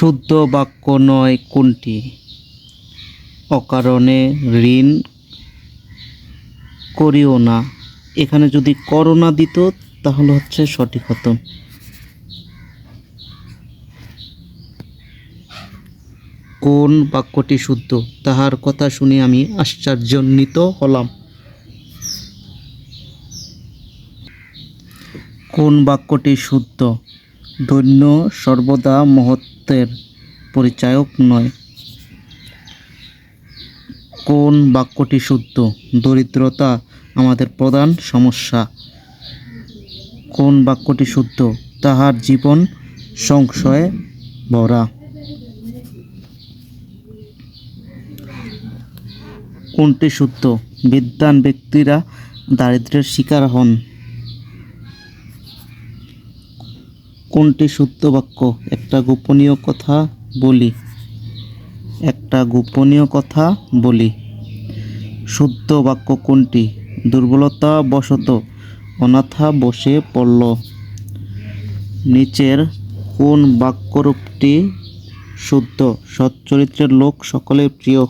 শুদ্ধ বাক্য নয় কোনটি? অকারণে ঋণ করিও না। এখানে যদি করোনা দিত, তাহলে হচ্ছে সঠিক হতো। কোন বাক্যটি শুদ্ধ? তাহার কথা শুনে আমি আশ্চর্যান্বিত হলাম। কোন বাক্যটি শুদ্ধ? দৈন্য সর্বদা মহত্বের পরিচায়ক নয়। কোন বাক্যটি শুদ্ধ? দরিদ্রতা আমাদের প্রধান সমস্যা। কোন বাক্যটি শুদ্ধ? তাহার জীবন সংশয়ে ভরা। কোনটি শুদ্ধ? বিদ্বান ব্যক্তিরা দারিদ্র্যের শিকার হন। কোনটি শুদ্ধ বাক্য? একটা গোপনীয় কথা বলি। একটা গোপনীয় কথা বলি। শুদ্ধ বাক্য কোনটি? দুর্বলতা বশত অনাথা বসে পড়ল। নিচের কোন বাক্যরূপটি শুদ্ধ সচ্চরিত্রের লোক সকলের প্রিয়।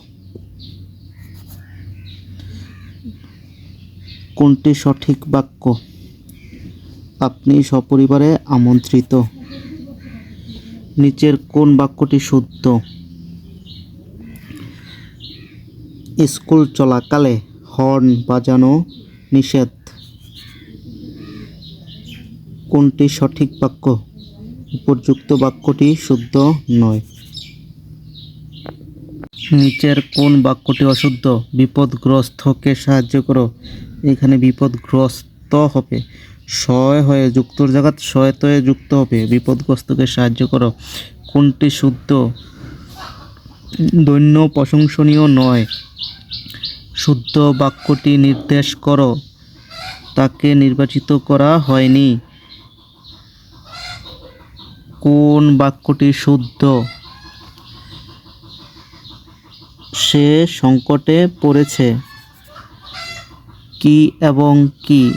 কোনটি সঠিক বাক্য? আপনি সপরিবারে আমন্ত্রিত। নিচের কোন বাক্যটি শুদ্ধ? স্কুল চলাকালে হর্ন বাজানো নিষেধ। কোনটি সঠিক বাক্য? উপযুক্ত বাক্যটি শুদ্ধ নয়। নিচের কোন বাক্যটি অশুদ্ধ? বিপদগ্রস্তকে সাহায্য করো। এখানে বিপদগ্রস্ত হবে। সয় হয়ে যুক্তর জায়গাত সয়তয়ে যুক্ত হবে। বিপদগ্রস্তকে সাহায্য করো। কোনটি শুদ্ধ? দৈন্য প্রশংসনীয় নয়। শুদ্ধ বাক্যটি নির্দেশ করো। তাকে নির্বাচিত করা হয়নি। কোন বাক্যটি শুদ্ধ? সে সংকটে পড়েছে। কি এবং কি?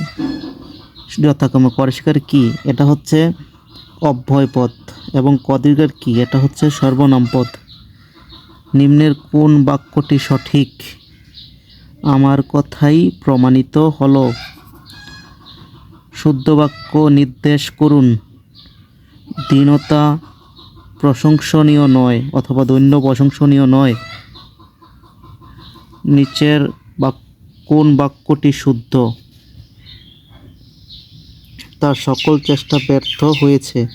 যথাক্রমে পরিষ্কার কি? এটা হচ্ছে অব্যয় পদ এবং কদীর্ঘের কি? এটা হচ্ছে সর্বনাম পদ নিম্নের কোন বাক্যটি সঠিক? আমার কথাই প্রমাণিত হলো। শুদ্ধ বাক্য নির্দেশ করুন। দীনতা প্রশংসনীয় নয় অথবা দৈন্য প্রশংসনীয় নয়। নিচের বাক কোন বাক্যটি শুদ্ধ? তার সকল চেষ্টা ব্যর্থ হয়েছে।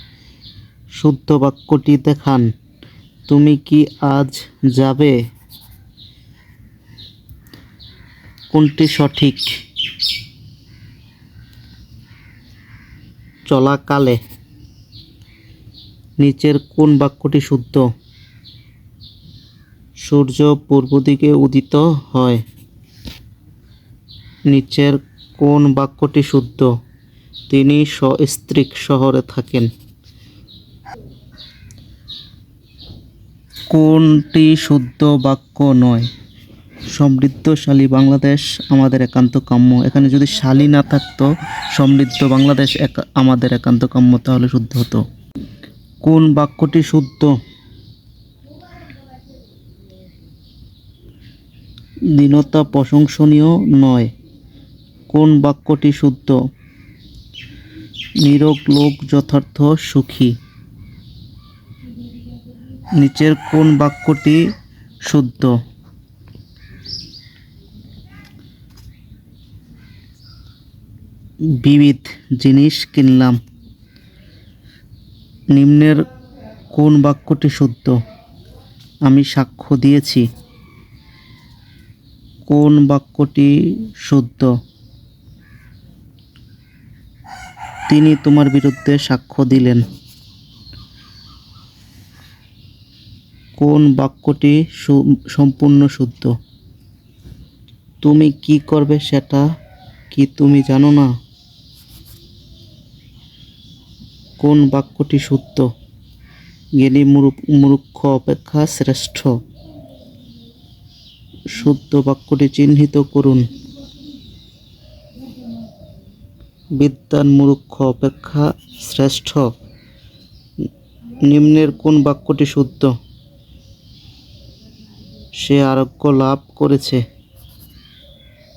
শুদ্ধ বাক্যটি দেখান, তুমি কি আজ যাবে? কোনটি সঠিক? চলাকালে। নিচের কোন বাক্যটি শুদ্ধ? সূর্য পূর্ব দিকে উদিত হয়। নিচের কোন বাক্যটি শুদ্ধ? তিনি সস্ত্রীক শহরে থাকেন। কোনটি শুদ্ধ বাক্য নয়? সমৃদ্ধশালী বাংলাদেশ আমাদের একান্ত কাম্য। এখানে যদি শালী না থাকতো, সমৃদ্ধ বাংলাদেশ আমাদের একান্ত কাম্য, তাহলে শুদ্ধ হতো। কোন বাক্যটি শুদ্ধ? দীনতা প্রশংসনীয় নয়। কোন বাক্যটি শুদ্ধ? নিরোগ লোক যথার্থ সুখী। নিচের কোন বাক্যটি শুদ্ধ? বিবিধ জিনিস কিনলাম। নিম্নের কোন বাক্যটি শুদ্ধ? আমি সাক্ষ্য দিয়েছি। কোন বাক্যটি শুদ্ধ? তিনি তোমার বিরুদ্ধে সাক্ষ্য দিলেন। কোন বাক্যটি সম্পূর্ণ শুদ্ধ? তুমি কি করবে সেটা কি তুমি জানো না? কোন বাক্যটি শুদ্ধ? মুরু- মূর্খ অপেক্ষা শ্রেষ্ঠ। শুদ্ধ বাক্যটি চিহ্নিত করুন। বিদ্যান মূর্খ অপেক্ষা শ্রেষ্ঠ। নিম্নের কোন বাক্যটি শুদ্ধ? সে আরোগ্য লাভ করেছে।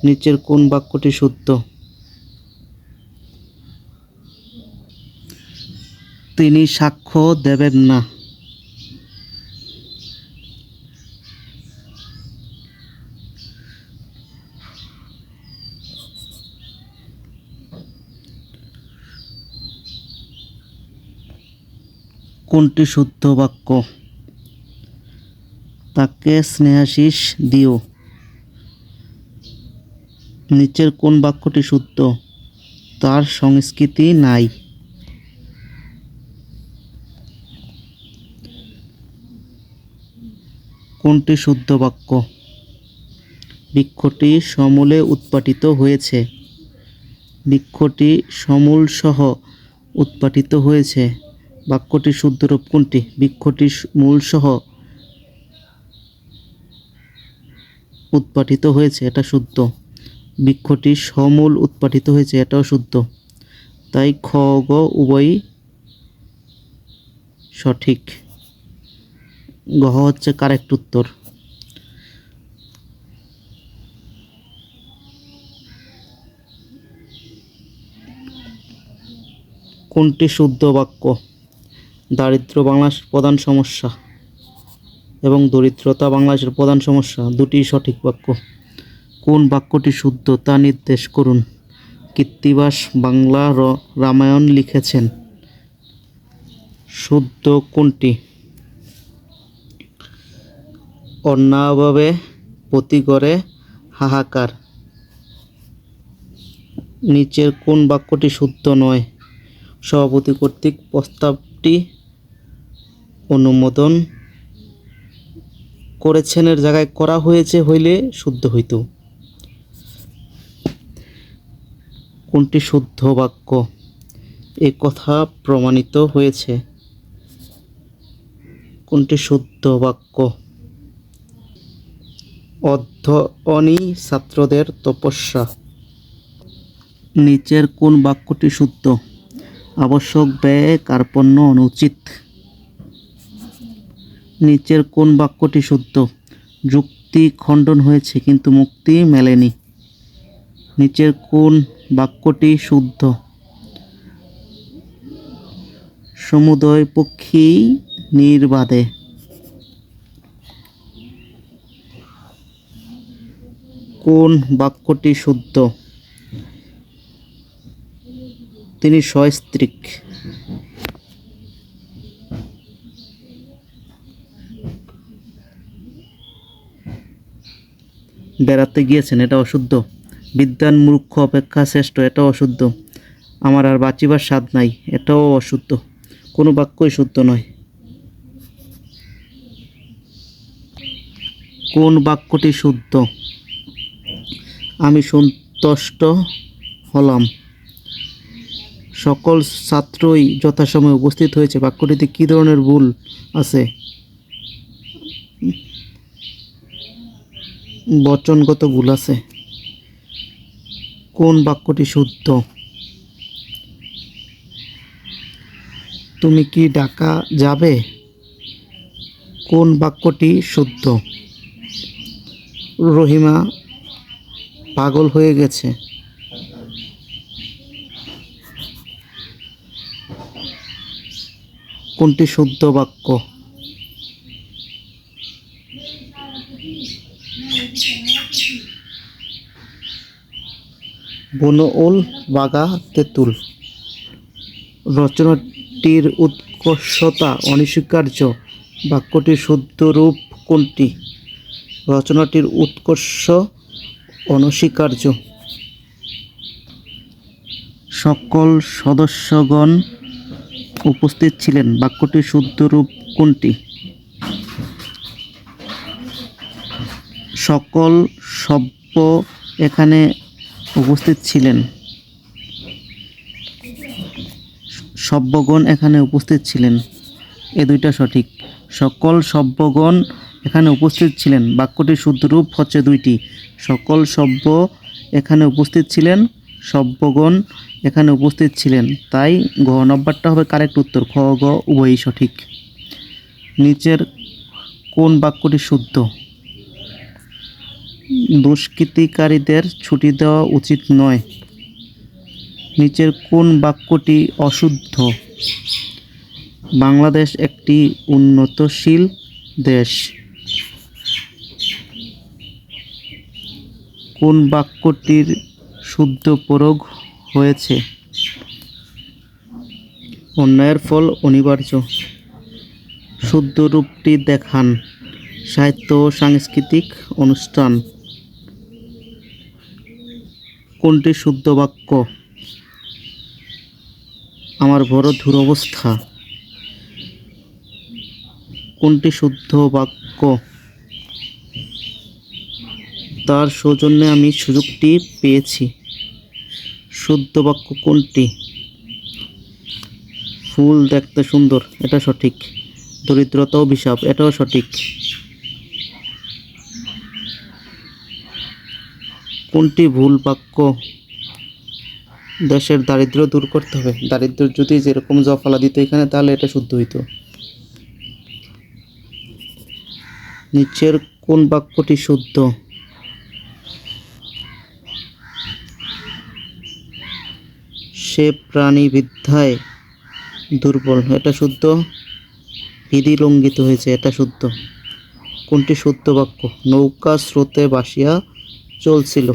নিচের কোন বাক্যটি শুদ্ধ? তিনি সাক্ষ্য দেবেন না। কোনটি শুদ্ধ বাক্য? তাকে স্নেহাশিস দিও। নিচের কোন বাক্যটি শুদ্ধ? তার সংস্কৃতি নাই। কোনটি শুদ্ধ বাক্য? বৃক্ষটি সমূলে উৎপাটিত হয়েছে। বৃক্ষটি সমূল সহ উৎপাটিত হয়েছে। বাক্যটি শুদ্ধরূপ কোনটি? বৃক্ষটি মূল সহ উৎপাটিত হয়েছে, এটা শুদ্ধ। বৃক্ষটি সমূল উৎপাঠিত হয়েছে, এটাও শুদ্ধ। তাই খ, গ, উভয়ই সঠিক। গহ হচ্ছে কারেক্ট উত্তর। কোনটি শুদ্ধ বাক্য? দারিদ্র বাংলাদেশের প্রধান সমস্যা এবং দরিদ্রতা বাংলাদেশের প্রধান সমস্যা। দুটি সঠিক বাক্য। কোন বাক্যটি শুদ্ধ তা নির্দেশ করুন। কৃত্তিবাস বাংলা রামায়ণ লিখেছেন। শুদ্ধ কোনটি? অন্যায়ভাবে প্রতি ঘরে হাহাকার। নিচের কোন বাক্যটি শুদ্ধ নয়? সভাপতি কর্তৃক প্রস্তাবটি অনুমোদন করেছেনের জায়গায় করা হয়েছে হইলে শুদ্ধ হইত। কোনটি শুদ্ধ বাক্য? এ কথা প্রমাণিত হয়েছে। কোনটি শুদ্ধ বাক্য? অধ্যয়নী ছাত্রদের তপস্যা। নিচের কোন বাক্যটি শুদ্ধ? আবশ্যক, ব্যয়, কার্পণ্য, অনুচিত। নিচের কোন বাক্যটি শুদ্ধ? যুক্তি খণ্ডন হয়েছে, কিন্তু মুক্তি মেলেনি। নিচের কোন বাক্যটি শুদ্ধ? সমুদয় পক্ষী নির্বাদে। কোন বাক্যটি শুদ্ধ? তিনি সস্ত্রীক বেড়াতে গিয়েছেন, এটা অশুদ্ধ। বিদ্যান মূর্খ অপেক্ষা শ্রেষ্ঠ, এটাও অশুদ্ধ। আমার আর বাঁচিবার স্বাদ নাই, এটাও অশুদ্ধ। কোনো বাক্যই শুদ্ধ নয়। কোন বাক্যটি শুদ্ধ? আমি সন্তুষ্ট হলাম। সকল ছাত্রই যথাসময়ে উপস্থিত হয়েছে। বাক্যটিতে কী ধরনের ভুল আছে? বচনগত ভুল আছে। কোন বাক্যটি শুদ্ধ? তুমি কি ডাকা যাবে? কোন বাক্যটি শুদ্ধ? রহিমা পাগল হয়ে গেছে। কোনটি শুদ্ধ বাক্য? বনউল বাগা তেঁতুল। রচনাটির উৎকর্ষতা, অনস্বীকার্য। বাক্যটির শুদ্ধ রূপ কোনটি? রচনাটির উৎকর্ষ, অনস্বীকার্য। সকল সদস্যগণ উপস্থিত ছিলেন। বাক্যটির শুদ্ধ রূপ কোনটি? সকল সভ্য এখানে উপস্থিত ছিলেন। সভ্যগণ এখানে উপস্থিত ছিলেন। এ দুইটা সঠিক। সকল সভ্যগণ এখানে উপস্থিত ছিলেন। বাক্যটির শুদ্ধ রূপ হচ্ছে দুইটি। সকল সভ্য এখানে উপস্থিত ছিলেন, সভ্যগণ এখানে উপস্থিত ছিলেন। তাই ঘ নম্বরটা হবে কারেক্ট উত্তর। খ, গ, উভয়ই সঠিক। নিচের কোন বাক্যটি শুদ্ধ? দুষ্কৃতিকারীদের ছুটি দেওয়া উচিত নয়। নিচের কোন বাক্যটি অশুদ্ধ? বাংলাদেশ একটি উন্নতশীল দেশ। কোন বাক্যটির শুদ্ধ প্রয়োগ হয়েছে? অন্যায়ের ফল অনিবার্য। শুদ্ধ রূপটি দেখান। সাহিত্য ও সাংস্কৃতিক অনুষ্ঠান। কোনটি শুদ্ধ বাক্য? আমার বড় দুরবস্থা কোনটি শুদ্ধ বাক্য? তার সৌজন্যে আমি সুযোগটি পেয়েছি। শুদ্ধ বাক্য কোনটি? ফুল দেখতে সুন্দর এটা সঠিক। দরিদ্রতা অভিশাপ, এটাও সঠিক। কোনটি ভুল বাক্য? দেশের দারিদ্র্য দূর করতে হবে। দারিদ্র যদি যেরকম জফালা দিত এখানে, তাহলে এটা শুদ্ধ হইতো। নিচের কোন বাক্যটি শুদ্ধ? সে প্রাণী বিদ্যায় দুর্বল। এটা শুদ্ধ? বিধি লঙ্ঘিত হয়েছে, এটা শুদ্ধ। কোনটি শুদ্ধ বাক্য? নৌকা স্রোতে ভাসিয়া চলছিল